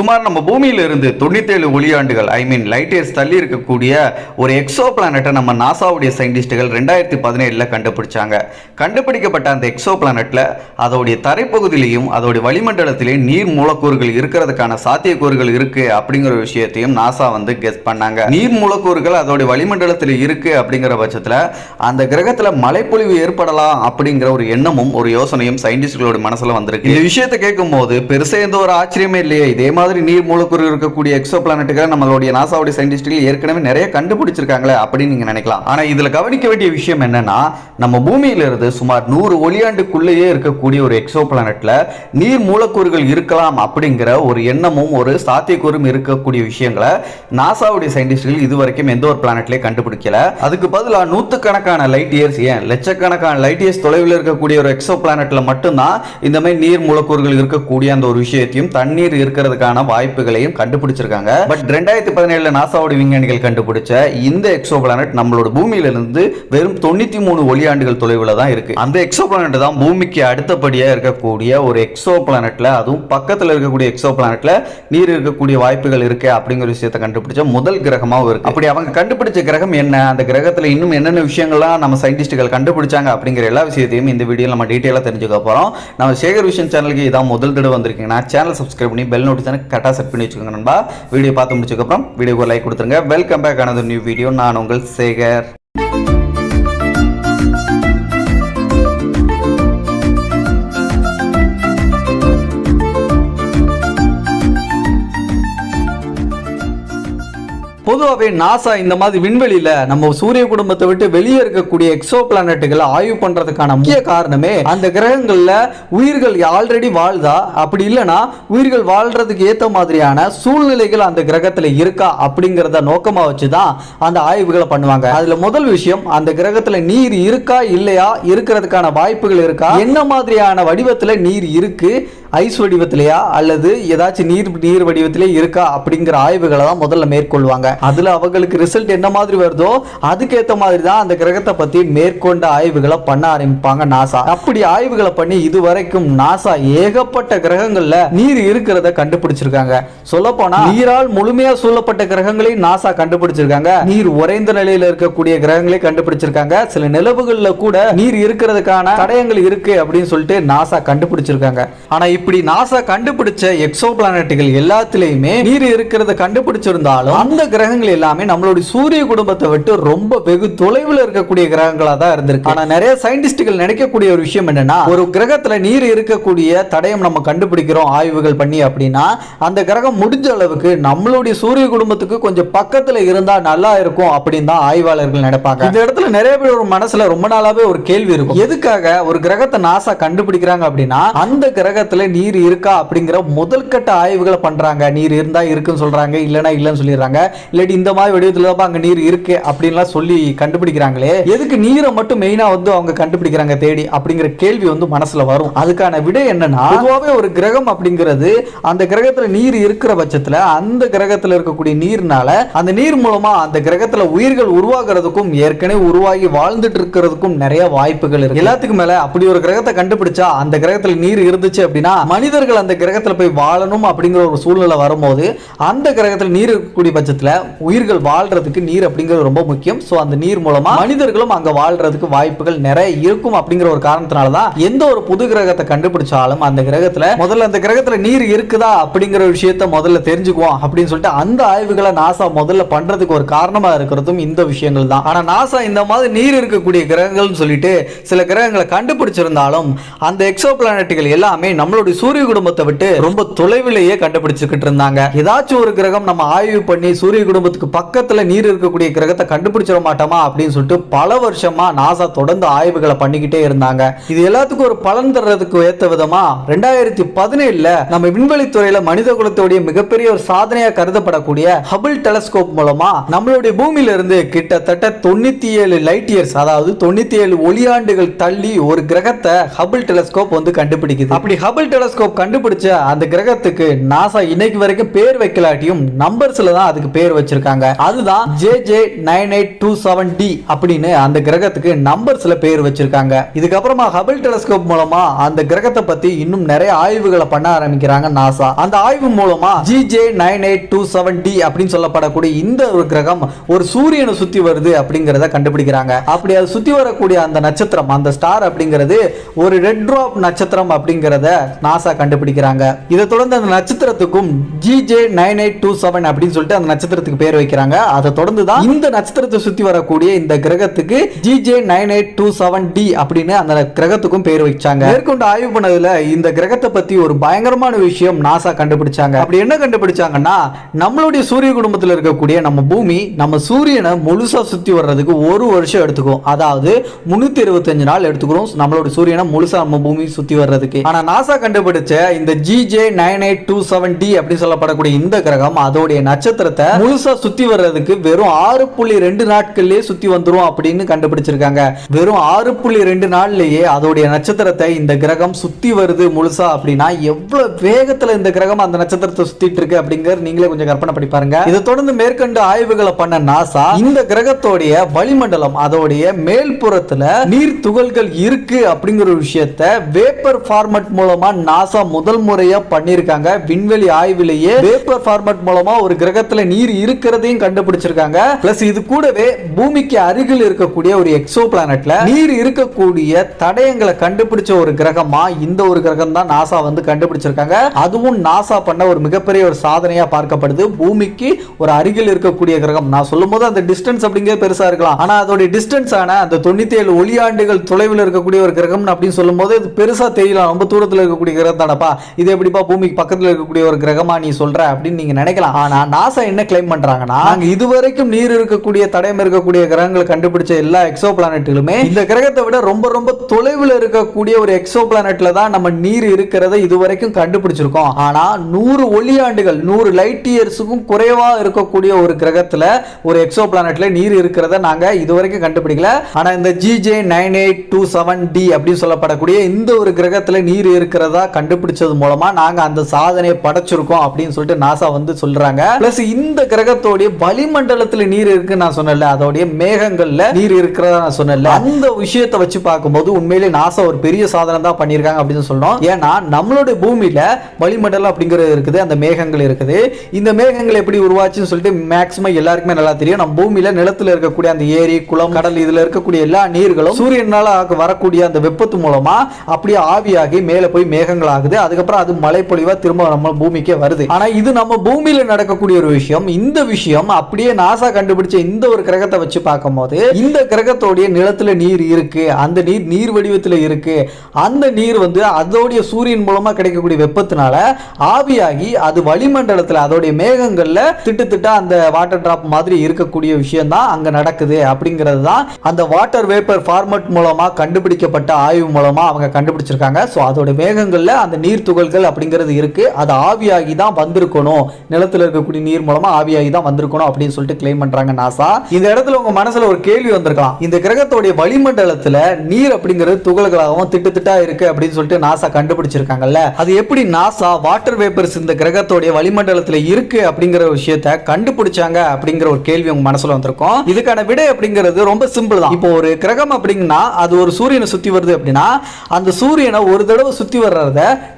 சுமார் நம்ம பூமியில இருந்து தொண்ணூத்தேழு ஒளியாண்டுகள் ஐ மீன் லைட் இயர்ஸ் தள்ளி இருக்கக்கூடிய ஒரு எக்ஸோ பிளானட்டை நம்ம நாசாவுடைய சயின்டிஸ்டுகள் ரெண்டாயிரத்தி பதினேழில் கண்டுபிடிச்சாங்க. கண்டுபிடிக்கப்பட்ட அந்த எக்ஸோ பிளானட்டில் அதோடைய தரைப்பகுதியிலையும் அதோடைய வளிமண்டலத்திலேயும் நீர் மூலக்கூறுகள் இருக்கிறதுக்கான சாத்தியக்கூறுகள் இருக்கு அப்படிங்கிற ஒரு விஷயத்தையும் நாசா வந்து கெஸ் பண்ணாங்க. நீர் மூலக்கூறுகள் அதோடைய வளிமண்டலத்தில் இருக்கு அப்படிங்கிற பட்சத்தில் அந்த கிரகத்தில் மழைப்பொழிவு ஏற்படலாம் அப்படிங்கிற ஒரு எண்ணமும் ஒரு யோசனையும் சயின்டிஸ்டுகளோட மனசில் வந்திருக்கு. இந்த விஷயத்தை கேட்கும் போது எந்த ஒரு ஆச்சரியமே இல்லையே. இதே மாதிரி நீர் மூலக்கூறு இருக்கக்கூடிய எக்ஸோ பிளானட்டுகளை நம்மளுடைய நாசாவுடைய சயின்டிஸ்டுகள் ஏற்கனவே நிறைய கண்டுபிடிச்சிருக்காங்களே அப்படின்னு நீங்க நினைக்கலாம். ஆனா இதுல கவனிக்க வேண்டிய விஷயம் என்னன்னா நம்ம பூமியிலிருந்து சுமார் நூறு ஒளியாண்டுக்குள்ளேயே இருக்கக்கூடிய ஒரு எக்ஸோ பிளானட்ல நீர் மூலக்கூறுகள் இருக்கலாம் அப்படிங்கிற ஒரு எண்ணமும் ஒரு சாத்தியக்கூறும் இருக்கக்கூடிய விஷயங்களை நாசாவுடைய சயின்டிஸ்டுகள் இதுவரைக்கும் எந்த ஒரு பிளானட்லயே கண்டுபிடிக்கல. அதுக்கு பதிலாக நூற்றுக்கணக்கான லைட் இயர்ஸ் ஏன் லட்சக்கணக்கான லைட் இயர்ஸ் தொலைவில் இருக்கக்கூடிய ஒரு எக்ஸோ பிளானட்ல மட்டும்தான் இந்த மாதிரி நீர் மூலக்கூறுகள் இருக்கக்கூடிய அந்த ஒரு விஷயத்தையும் தண்ணீர் இருக்கிறதுக்கான வாய்ப்புகளையும் கண்டுபிடிச்சிருக்காங்க. பட் ரெண்டாயிரத்தி பதினேழுல நாசாவோட விஞ்ஞானிகள் கண்டுபிடிச்ச இந்த எக்ஸோ பிளானட் நம்மளோட பூமியிலிருந்து வெறும் தொண்ணூத்தி மூணு ஒளியாண்டுகள் தொலைவில் தான் இருக்கு. அந்த எக்ஸோ பிளானட் தான் பூமிக்கு அடுத்தபடியா இருக்கக்கூடிய ஒரு எக்ஸோ பிளானட்ல அதுவும் பக்கத்தில் இருக்கக்கூடிய எக்ஸோ பிளானட்ல நீர் இருக்கக்கூடிய வாய்ப்புகள் இருக்கு அப்படிங்கிற விஷயத்தை கண்டுபிடிச்ச முதல் கிரகமாவும் இருக்கு. அப்படி அவங்க கண்டுபிடிச்ச கிரகம் என்ன? அந்த கிரகத்தில் இன்னும் என்னென்ன விஷயங்கள்லாம் நம்ம சயின்டிஸ்டுகள் கண்டுபிடிச்சாங்க அப்படிங்கிற எல்லா விஷயத்தையும் இந்த வீடியோ நம்ம டீட்டெயிலாக தெரிஞ்சுக்க போகிறோம் நம்ம சேகர் விஷன் சேனலுக்கு இதான் முதல் தடவை வந்திருக்கீங்கன்னா சேனல் சப்ஸ்கிரைப் பண்ணி பெல் நோட்டிஃபிகேஷன் கரெக்டாக செட் பண்ணி வச்சுக்கோங்க நண்பா. வீடியோ பார்த்து முடிச்சதுக்கப்புறம் வீடியோக்கு லைக் கொடுத்துருங்க. வெல்கம் பேக் ஆனது நியூ வீடியோ நான் உங்கள் சேகர். பொதுவாகவே நாசா இந்த மாதிரி விண்வெளியில நம்ம சூரிய குடும்பத்தை விட்டு வெளியே இருக்கக்கூடிய எக்ஸோ பிளானட்டுகளை ஆய்வு பண்றதுக்கான முக்கிய காரணமே அந்த கிரகங்கள்ல உயிர்கள் ஆல்ரெடி வாழ்தா அப்படி இல்லைன்னா உயிர்கள் வாழ்றதுக்கு ஏத்த மாதிரியான சூழ்நிலைகள் அந்த கிரகத்துல இருக்கா அப்படிங்கறத நோக்கமா வச்சுதான் அந்த ஆய்வுகளை பண்ணுவாங்க. அதுல முதல் விஷயம் அந்த கிரகத்துல நீர் இருக்கா இல்லையா இருக்கிறதுக்கான வாய்ப்புகள் இருக்கா? என்ன மாதிரியான வடிவத்துல நீர் இருக்கு? ஐஸ் வடிவத்திலையா? அல்லது ஏதாச்சும் நீர் நீர் வடிவத்திலே இருக்கா? அப்படிங்கிற ஆய்வுகளை தான் முதல்ல மேற்கொள்வாங்க. அதுல அவங்களுக்கு ரிசல்ட் என்ன மாதிரி வருதோ அதுக்கேத்த மாதிரி தான் அந்த கிரகத்தை பத்தி மேற்கொண்ட ஆய்வுகளை பண்ண ஆரம்பிப்பாங்க நாசா அப்படி ஆய்வுகளை பண்ணி இதுவரைக்கும் நாசா ஏகப்பட்ட கிரகங்கள்ல நீர் இருக்கிறத கண்டுபிடிச்சிருக்காங்க. சொல்ல போனா நீரால் முழுமையா சூழப்பட்ட கிரகங்களையும் நாசா கண்டுபிடிச்சிருக்காங்க. நீர் உறைந்த நிலையில இருக்கக்கூடிய கிரகங்களை கண்டுபிடிச்சிருக்காங்க. சில நிலவுகள்ல கூட நீர் இருக்கிறதுக்கான தடயங்கள் இருக்கு அப்படின்னு சொல்லிட்டு நாசா கண்டுபிடிச்சிருக்காங்க. ஆனா இப்படி நாசா கண்டுபிடிச்ச எக்ஸோ பிளானட்டுகள் எல்லாத்துலயுமே நீர் இருக்கிறத கண்டுபிடிச்சிருந்தாலும் அந்த கிரகங்கள் எல்லாமே நம்மளுடைய சூரிய குடும்பத்தை விட்டு ரொம்ப வெகு தொலைவில் இருக்கக்கூடிய கிரகங்களா தான் இருந்திருக்கு. ஆனா நிறைய சயின்டிஸ்டுகள் நினைக்கக்கூடிய ஒரு விஷயம் என்னன்னா ஒரு கிரகத்துல நீர் இருக்கக்கூடிய தடயம் நம்ம கண்டுபிடிக்கிறோம் ஆய்வுகள் பண்ணி அப்படின்னா அந்த கிரகம் முடிஞ்ச அளவுக்கு நம்மளுடைய சூரிய குடும்பத்துக்கு கொஞ்சம் பக்கத்துல இருந்தா நல்லா இருக்கும் அப்படின்னு தான் ஆய்வாளர்கள் நினைப்பாங்க. இந்த இடத்துல நிறைய பேர் ஒரு மனசுல ரொம்ப நாளாவே ஒரு கேள்வி இருக்கும். எதுக்காக ஒரு கிரகத்தை நாசா கண்டுபிடிக்கிறாங்க அப்படின்னா அந்த கிரகத்துல நீர் இருக்கா அப்படிங்கிற முதல் கட்ட ஆய்வுகளை பண்றாங்க. நீர் இருந்தா இருக்குன்னு சொல்றாங்க இல்லைனா இல்லைன்னு சொல்லிடுறாங்க. இல்லாட்டி இந்த மாதிரி வடிவத்தில் தான் அங்கே நீர் இருக்கு அப்படின்லாம் சொல்லி கண்டுபிடிக்கிறாங்களே எதுக்கு நீரை மட்டும் மெயினா வந்து அவங்க கண்டுபிடிக்கிறாங்க தேடி அப்படிங்கிற கேள்வி வந்து மனசுல வரும். அதுக்கான விடை என்னன்னா பொதுவாகவே ஒரு கிரகம் அப்படிங்கிறது அந்த கிரகத்துல நீர் இருக்கிற பட்சத்துல அந்த கிரகத்தில் இருக்கக்கூடிய நீர்னால அந்த நீர் மூலமா அந்த கிரகத்துல உயிர்கள் உருவாகிறதுக்கும் ஏற்கனவே உருவாகி வாழ்ந்துட்டு இருக்கிறதுக்கும் நிறைய வாய்ப்புகள் இருக்கு. எல்லாத்துக்கும் மேல அப்படி ஒரு கிரகத்தை கண்டுபிடிச்சா அந்த கிரகத்தில் நீர் இருந்துச்சு அப்படின்னா மனிதர்கள் அந்த கிரகத்தில் போய் வாழணும் அப்படிங்கிற ஒரு சூழ்நிலை வரும்போது அந்த கிரகத்தில் நீர் இருக்கக்கூடிய பட்சத்தில் உயிர்கள் வாழ்றதுக்கு நீர் அப்படிங்கிறது ரொம்ப முக்கியம். ஸோ அந்த நீர் மூலமா மனிதர்களும் அங்கே வாழ்றதுக்கு வாய்ப்புகள் நிறைய இருக்கும் அப்படிங்கிற ஒரு காரணத்தினால தான் எந்த ஒரு புது கிரகத்தை கண்டுபிடிச்சாலும் அந்த கிரகத்தில் முதல்ல அந்த கிரகத்தில் நீர் இருக்குதா அப்படிங்கிற விஷயத்த முதல்ல தெரிஞ்சுக்குவோம் அப்படின்னு சொல்லிட்டு அந்த ஆய்வுகளை நாசா முதல்ல பண்றதுக்கு ஒரு காரணமாக இருக்கிறதும் இந்த விஷயங்கள் தான். ஆனால் நாசா இந்த மாதிரி நீர் இருக்கக்கூடிய கிரகங்கள்னு சொல்லிட்டு சில கிரகங்களை கண்டுபிடிச்சிருந்தாலும் அந்த எக்ஸோ பிளானட்டுகள் எல்லாமே நம்மளுடைய சூரிய குடும்பத்தை விட்டு ரொம்ப தொலைவிலேயே கண்டுபிடிச்சுக்கிட்டு இருந்தாங்க. ஏதாச்சும் ஒரு கிரகம் நம்ம ஆய்வு பண்ணி சூரிய குடும்பத்துக்கு பக்கத்துல நீர் இருக்கக்கூடிய கிரகத்தை கண்டுபிடிச்சிட மாட்டோமா அப்படின்னு சொல்லிட்டு பல வருஷமா நாசா தொடர்ந்து ஆய்வுகளை பண்ணிக்கிட்டே இருந்தாங்க. இது எல்லாத்துக்கும் ஒரு பலன் தர்றதுக்கு ஏத்த விதமா ரெண்டாயிரத்தி பதினேழுல நம்ம விண்வெளி துறையில மனித குலத்துடைய மிகப்பெரிய ஒரு சாதனையா கருதப்படக்கூடிய ஹபிள் டெலஸ்கோப் மூலமா நம்மளுடைய பூமியில இருந்து கிட்டத்தட்ட தொண்ணூத்தி ஏழு லைட் இயர்ஸ் அதாவது தொண்ணூத்தி ஏழு ஒளியாண்டுகள் தள்ளி ஒரு கிரகத்தை ஹபிள் டெலஸ்கோப் வந்து கண்டுபிடிக்குது. அப்படி ஹபிள் டெலஸ்கோப் கண்டுபிடிச்ச அந்த கிரகத்துக்கு நாசா இன்னைக்கு வரைக்கும் பேர் வைக்கலாட்டியும் நம்பர்ஸ்ல தான் அதுக்கு பேர் வச்சிருக்காங்க. அதுதான் J J nine eight two seven T அப்படின்னு அந்த கிரகத்துக்கு நம்பர்ஸ்ல பேர் வச்சிருக்காங்க. இதுக்கப்புறமா ஹபிள் டெலஸ்கோப் மூலமா அந்த கிரகத்தை பத்தி இன்னும் நிறைய ஆய்வுகளை பண்ண ஆரம்பிக்கிறாங்க நாசா அந்த ஆய்வு மூலமா G J nine eight two seven T அப்படின்னு சொல்லப்படக்கூடிய இந்த ஒரு கிரகம் ஒரு சூரியனை சுத்தி வருது அப்படிங்கறத கண்டுபிடிக்கிறாங்க. அப்படி அது சுத்தி வரக்கூடிய அந்த நட்சத்திரம் அந்த ஸ்டார் அப்படிங்கிறது ஒரு ரெட் ட்ராப் நட்சத்திரம் அப்படிங்கிறத நாசா கண்டுபிடிக்கிறாங்க. இதை தொடர்ந்து அந்த நட்சத்திரத்துக்கும் G J nine eight two seven அப்படின்னு சொல்லிட்டு அந்த நட்சத்திரத்துக்கு பேர் வைக்கிறாங்க. அதை தொடர்ந்து தான் இந்த நட்சத்திரத்தை சுத்தி வரக்கூடிய இந்த கிரகத்துக்கு G J nine eight two seven T அப்படின்னு அந்த கிரகத்துக்கும் பேர் வச்சாங்க. மேற்கொண்டு ஆய்வு பண்ணதுல இந்த கிரகத்தை பத்தி ஒரு பயங்கரமான விஷயம் நாசா கண்டுபிடிச்சாங்க. அப்படி என்ன கண்டுபிடிச்சாங்கன்னா நம்மளுடைய சூரிய குடும்பத்தில் இருக்கக்கூடிய நம்ம பூமி நம்ம சூரியனை முழுசா சுத்தி வர்றதுக்கு ஒரு வருஷம் எடுத்துக்கும். அதாவது முன்னூத்தி இருபத்தஞ்சு நாள் எடுத்துக்கிறோம் நம்மளோட சூரியனை முழுசா நம்ம பூமி சுத்தி வர்றதுக்கு. ஆனா நாசா கண்டுபிடிச்ச இந்த GJ nine eight two seven T அப்படின்னு சொல்லப்படக்கூடிய இந்த கிரகம் அதோடைய நட்சத்திரத்தை முழுசா சுத்தி வர்றதுக்கு வெறும் ஆறு புள்ளி ரெண்டு நாட்கள்லயே சுத்தி வந்துரும் அப்படின்னு கண்டுபிடிச்சிருக்காங்க. வெறும் ஆறு புள்ளி ரெண்டு நாள்லயே அதோடைய நட்சத்திரத்தை இந்த கிரகம் சுத்தி வருது முழுசா அப்படின்னா எவ்வளவு வேகத்துல இந்த கிரகம் அந்த நட்சத்திரத்தை சுத்திட்டு இருக்கு அப்படிங்கறது நீங்களே கொஞ்சம் கற்பனை பண்ணி பாருங்க. இதை தொடர்ந்து மேற்கொண்டு ஆய்வுகளை பண்ண நாசா இந்த கிரகத்தோடைய வளிமண்டலம் அதோடைய மேல்புறத்துல நீர் துகள்கள் இருக்கு அப்படிங்கிற ஒரு விஷயத்த வேப்பர் ஃபார்மட் மூலமா நாசா முதல் முறையா பண்ணிருக்காங்க விண்வெளி ஆய்விலேயே பேப்பர் ஃபார்மட் மூலமா ஒரு கிரகத்துல நீர் இருக்கிறதையும் கண்டுபிடிச்சிருக்காங்க. பிளஸ் இது கூடவே பூமிக்கு அருகில் இருக்கக்கூடிய ஒரு எக்ஸோ பிளானட்ல நீர் இருக்கக்கூடிய தடயங்களை கண்டுபிடிச்ச ஒரு கிரகமா இந்த ஒரு கிரகம் தான் நாசா வந்து கண்டுபிடிச்சிருக்காங்க. அதுவும் நாசா பண்ண ஒரு மிகப்பெரிய ஒரு சாதனையா பார்க்கப்படுது. பூமிக்கு ஒரு அருகில் இருக்கக்கூடிய கிரகம். நான் சொல்லும் போது அந்த டிஸ்டன்ஸ் அப்படிங்கிறது பெருசா இருக்கலாம். ஆனா அதோட டிஸ்டன்ஸ் ஆன அந்த தொண்ணூத்தி ஏழு ஒளியாண்டுகள் தொலைவில் இருக்கக்கூடிய ஒரு கிரகம் அப்படின்னு சொல்லும்போது போது பெருசா தெரியலாம் ரொம்ப தூரத்தில் இருக்கக்கூடிய கிரகம் தானப்பா இது எப்படிப்பா பூமிக்கு பக்கத்தில் இருக்கக்கூடிய ஒரு கிரகமா நீ சொல்ற அப்படின்னு நீங்க நினைக்கலாம். ஆனா நாசா என்ன கிளைம் பண்றாங்கன்னா நாங்க இதுவரைக்கும் நீர் இருக்கக்கூடிய தடயம் இருக்கக்கூடிய கிரகங்களை கண்டுபிடிச்ச எல்லா எக்ஸோ பிளானட்டுகளுமே இந்த கிரகத்தை விட ரொம்ப ரொம்ப தொலைவில் இருக்கக்கூடிய ஒரு எக்ஸோ பிளானட்ல தான் நம்ம நீர் இருக்கிறத இதுவரைக்கும் கண்டுபிடிச்சிருக்கோம். ஆனா நூறு ஒளியாண்டுகள் நூறு லைட் இயர்ஸுக்கும் குறைவா இருக்கக்கூடிய ஒரு கிரகத்துல ஒரு எக்ஸோ பிளானட்ல நீர் இருக்கிறத நாங்க இதுவரைக்கும் கண்டுபிடிக்கல. ஆனா இந்த GJ nine eight two seven T அப்படின்னு சொல்லப்படக்கூடிய இந்த ஒரு கிரகத்துல நீர் இருக்கிறதா கண்டுபிடிச்சது மூலமா நாங்க அந்த சாதனையை படைச்சிருக்கோம் அப்படின்னு சொல்லிட்டு நாசா வந்து சொல்றாங்க. பிளஸ் இந்த கிரகத்தோடைய வளிமண்டலத்துல நீர் இருக்கு நான் சொன்னல அதோடைய மேகங்கள்ல நீர் இருக்கிறதா நான் சொன்னல அந்த விஷயத்தை வச்சு பார்க்கும்போது உண்மையிலே நாசா ஒரு பெரிய சாதனை தான் பண்ணியிருக்காங்க அப்படின்னு சொல்லணும். ஏன்னா நம்மளுடைய பூமியில வளிமண்டலம் அப்படிங்கிறது இருக்குது அந்த மேகங்கள் இருக்குது. இந்த மேகங்கள் எப்படி உருவாச்சுன்னு சொல்லிட்டு மேக்சிமம் எல்லாருக்குமே நல்லா தெரியும். நம்ம பூமியில நிலத்துல இருக்கக்கூடிய அந்த ஏரி குளம் கடல் இதுல இருக்கக்கூடிய எல்லா நீர்களும் சூரியனால வரக்கூடிய அந்த வெப்பத்து மூலமா அப்படியே ஆவியாகி மேல போய் மேகங்கள் ஆகுது அதுக்கப்புறம் அது மழை பொழிவா திரும்ப நம்ம பூமிக்கே வருது. ஆனா இது நம்ம பூமியில நடக்கக்கூடிய ஒரு விஷயம். இந்த விஷயம் அப்படியே நாசா கண்டுபிடிச்ச இந்த ஒரு கிரகத்தை வச்சு பார்க்கும்போது இந்த கிரகத்தோடைய நிலத்துல நீர் இருக்கு அந்த நீர் நீர் வடிவத்துல இருக்கு. அந்த நீர் வந்து அதோடைய சூரியன் மூலமா கிடைக்கக்கூடிய வெப்பத்தினால ஆவியாகி அது வளிமண்டலத்துல அதோடைய மேகங்கள்ல திட்டு திட்டா அந்த வாட்டர் டிராப் மாதிரி இருக்கக்கூடிய விஷயம் தான் அங்க நடக்குது அப்படிங்கிறது தான் அந்த வாட்டர் வேப்பர் ஃபார்மட் மூலமா கண்டுபிடிக்கப்பட்ட ஆய்வு மூலமா அவங்க கண்டுபிடிச்சிருக்காங்க. ஸோ அதோட துகள்களில் அந்த நீர் துகள்கள் அப்படிங்கிறது இருக்குது அது ஆவியாகி தான் வந்திருக்கணும். நிலத்துல இருக்கக்கூடிய நீர் மூலமா ஆவியாகி தான் வந்திருக்கணும் அப்படின்னு சொல்லிட்டு கிளைம் பண்ணுறாங்க நாசா இந்த இடத்துல உங்கள் மனசுல ஒரு கேள்வி வந்திருக்கலாம். இந்த கிரகத்தோடைய வளிமண்டலத்தில் நீர் அப்படிங்கிறது துகள்களாகவும் திட்டு திட்டா இருக்கு அப்படின்னு சொல்லிட்டு நாசா கண்டுபிடிச்சிருக்காங்கல்ல. அது எப்படி நாசா வாட்டர் வேப்பர்ஸ் இந்த கிரகத்தோடைய வளிமண்டலத்தில் இருக்கு அப்படிங்கிற விஷயத்த கண்டுபிடிச்சாங்க அப்படிங்கிற ஒரு கேள்வி உங்க மனசுல வந்திருக்கும். இதுக்கான விடை அப்படிங்கிறது ரொம்ப சிம்பிள் தான். இப்போ ஒரு கிரகம் அப்படிங்கன்னா அது ஒரு சூரியனை சுத்தி வருது அப்படின்னா அந்த சூரியனை ஒரு தடவை சுத்தி வர்றது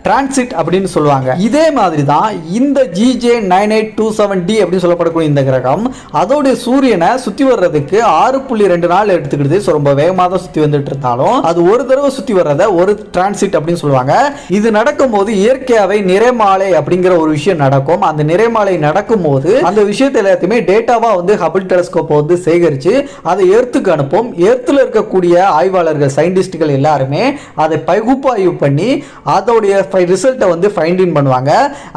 டிரான்சிட் அப்படின்னு சொல்லுவாங்க. இதே மாதிரி தான் இந்த GJ nine eight two seven T அப்படின்னு சொல்லப்படக்கூடிய இந்த கிரகம் அதோடைய சூரியனை சுத்தி வர்றதுக்கு ஆறு புள்ளி ரெண்டு நாள் எடுத்துக்கிட்டு ஸோ ரொம்ப வேகமாக தான் சுத்தி வந்துட்டு இருந்தாலும் அது ஒரு தடவை சுத்தி வர்றத ஒரு டிரான்சிட் அப்படின்னு சொல்லுவாங்க. இது நடக்கும்போது இயற்கையாவே நிறைமாலை அப்படிங்கிற ஒரு விஷயம் நடக்கும். அந்த நிறைமாலை நடக்கும்போது அந்த விஷயத்தை எல்லாத்தையுமே டேட்டாவாக வந்து ஹபிள் டெலஸ்கோப் வந்து சேகரித்து அதை எர்த்துக்கு அனுப்பும். எர்த்தில் இருக்கக்கூடிய ஆய்வாளர்கள் சயின்டிஸ்டுகள் எல்லாருமே அதை பகுப்பாய்வு பண்ணி அதோடைய ரிசல்ட்டை வந்து ஃபைண்டிங் பண்ணுவாங்க.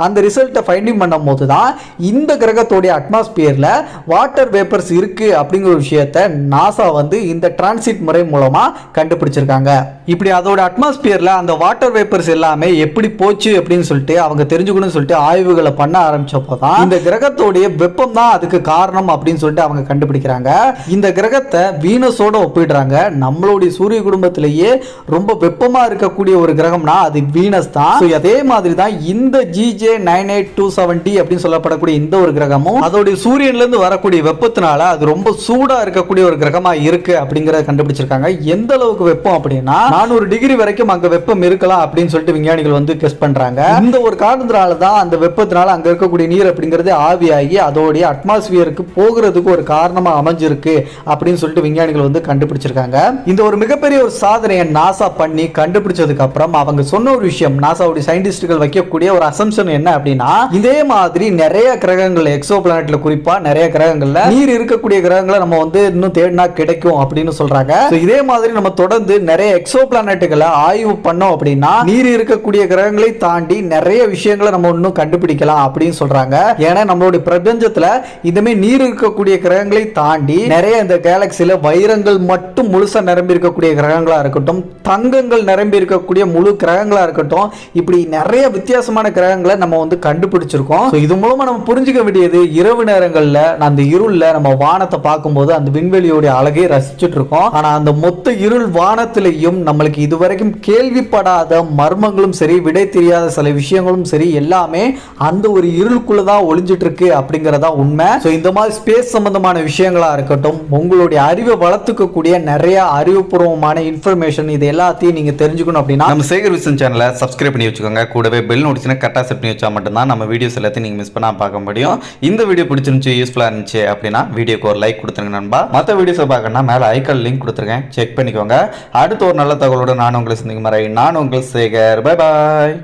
அந்த ரிசல்ட்டை ஃபைண்டிங் பண்ணும் போது தான் இந்த கிரகத்தோடைய அட்மாஸ்பியரில் வாட்டர் வேப்பர்ஸ் இருக்குது அப்படிங்கிற ஒரு விஷயத்தை நாசா வந்து இந்த டிரான்சிட் முறை மூலமாக கண்டுபிடிச்சிருக்காங்க. இப்படி அதோட அட்மாஸ்பியரில் அந்த வாட்டர் வேப்பர்ஸ் எல்லாமே எப்படி போச்சு அப்படின்னு சொல்லிட்டு அவங்க தெரிஞ்சுக்கணும்னு சொல்லிட்டு ஆய்வுகளை பண்ண ஆரம்பிச்சப்போ தான் இந்த கிரகத்தோடைய வெப்பம் தான் அதுக்கு காரணம் அப்படின்னு சொல்லிட்டு அவங்க கண்டுபிடிக்கிறாங்க. இந்த கிரகத்தை வீனஸோட ஒப்பிடுறாங்க. நம்மளுடைய சூரிய குடும்பத்திலேயே ரொம்ப வெப்பமாக இருக்கக்கூடிய ஒரு கிரகம்னா அது வீனஸ் தான். அதே மாதிரி தான் இந்த GJ nine eight two seven T அப்படின்னு சொல்லப்படக்கூடிய இந்த ஒரு கிரகமும் அதோடைய சூரியன்ல இருந்து வரக்கூடிய வெப்பத்தினால அது ரொம்ப சூடா இருக்கக்கூடிய ஒரு கிரகமா இருக்கு அப்படிங்கறத கண்டுபிடிச்சிருக்காங்க. எந்த அளவுக்கு வெப்பம் அப்படின்னா நானூறு டிகிரி வரைக்கும் அங்க வெப்பம் இருக்கலாம் அப்படின்னு சொல்லிட்டு விஞ்ஞானிகள் வந்து டெஸ்ட் பண்றாங்க. இந்த ஒரு காரணத்தினால தான் அந்த வெப்பத்தினால அங்க இருக்கக்கூடிய நீர் அப்படிங்கிறது ஆவியாகி அதோடைய அட்மாஸ்பியருக்கு போகிறதுக்கு ஒரு காரணமா அமைஞ்சிருக்கு அப்படின்னு சொல்லிட்டு விஞ்ஞானிகள் வந்து கண்டுபிடிச்சிருக்காங்க. இந்த ஒரு மிகப்பெரிய ஒரு சாதனையை நாசா பண்ணி கண்டுபிடிச்சதுக்கு அப்புறம் அவங்க சொன்ன இன்னொரு விஷயம் நாசாவுடைய சயின்டிஸ்டுகள் வைக்கக்கூடிய ஒரு அசம்ஷன் என்ன அப்படின்னா இதே மாதிரி நிறைய கிரகங்கள் எக்ஸோ பிளானட்ல குறிப்பா நிறைய கிரகங்கள்ல நீர் இருக்கக்கூடிய கிரகங்களை நம்ம வந்து இன்னும் தேடினா கிடைக்கும் அப்படின்னு சொல்றாங்க. இதே மாதிரி நம்ம தொடர்ந்து நிறைய எக்ஸோ பிளானட்டுகளை ஆய்வு பண்ணோம் அப்படின்னா நீர் இருக்கக்கூடிய கிரகங்களை தாண்டி நிறைய விஷயங்களை நம்ம இன்னும் கண்டுபிடிக்கலாம் அப்படின்னு சொல்றாங்க. ஏன்னா நம்மளுடைய பிரபஞ்சத்துல இதுமே நீர் இருக்கக்கூடிய கிரகங்களை தாண்டி நிறைய இந்த கேலக்சியில வைரங்கள் மட்டும் முழுசா நிரம்பி இருக்கக்கூடிய கிரகங்களா இருக்கட்டும் தங்கங்கள் நிரம்பி இருக்கக்கூடிய முழு கிரகங்களா இருக்கட்டும். இப்படி நிறைய வித்தியாசமான கிரகங்களை நம்ம வந்து கண்டுபிடிச்சிருக்கோம். ஸோ இது மூலமாக நம்ம புரிஞ்சுக்க வேண்டியது இரவு நேரங்களில் அந்த இருள்ல நம்ம வானத்தை பார்க்கும்போது அந்த விண்வெளியோட அழகை ரசிச்சுட்டு இருக்கோம் ஆனா அந்த மொத்த இருள் வானத்திலையும் நம்மளுக்கு இதுவரைக்கும் கேள்விப்படாத மர்மங்களும் சரி விடை தெரியாத சில விஷயங்களும் சரி எல்லாமே அந்த ஒரு இருளுக்குள்ள தான் ஒளிஞ்சிட்டு இருக்கு அப்படிங்கிறதா உண்மை. ஸோ இந்த மாதிரி ஸ்பேஸ் சம்பந்தமான விஷயங்களா இருக்கட்டும் உங்களுடைய அறிவை வளர்த்துக்கக்கூடிய நிறைய அறிவுபூர்வமான இன்ஃபர்மேஷன் இது எல்லாத்தையும் நீங்க தெரிஞ்சுக்கணும் அப்படின்னா நம்ம சேகர் விசன் சேனல் சப்ஸ்கிரைப் பண்ணி வச்சுக்கோங்க. கூடவே பெல் நோட்டிஸ்னா கரெக்டாக செட் பண்ணி வச்சா மட்டும்தான் நம்ம வீடியோஸ் எல்லாத்தையும் நீங்கள் மிஸ் பண்ணால் பார்க்க முடியும். இந்த வீடியோ பிடிச்சிருந்துச்சு யூஸ்ஃபுல்லாக இருந்துச்சு அப்படின்னா வீடியோக்கு ஒரு லைக் கொடுத்துருங்க நண்பா. மற்ற வீடியோஸை பார்க்கணும்னா மேலே ஐக்கால் லிங்க் கொடுத்துருக்கேன் செக் பண்ணிக்கோங்க. அடுத்த ஒரு நல்ல தகவலோடு நான் உங்களை சந்திக்கும் வரை நான் உங்கள் சேகர். Bye bye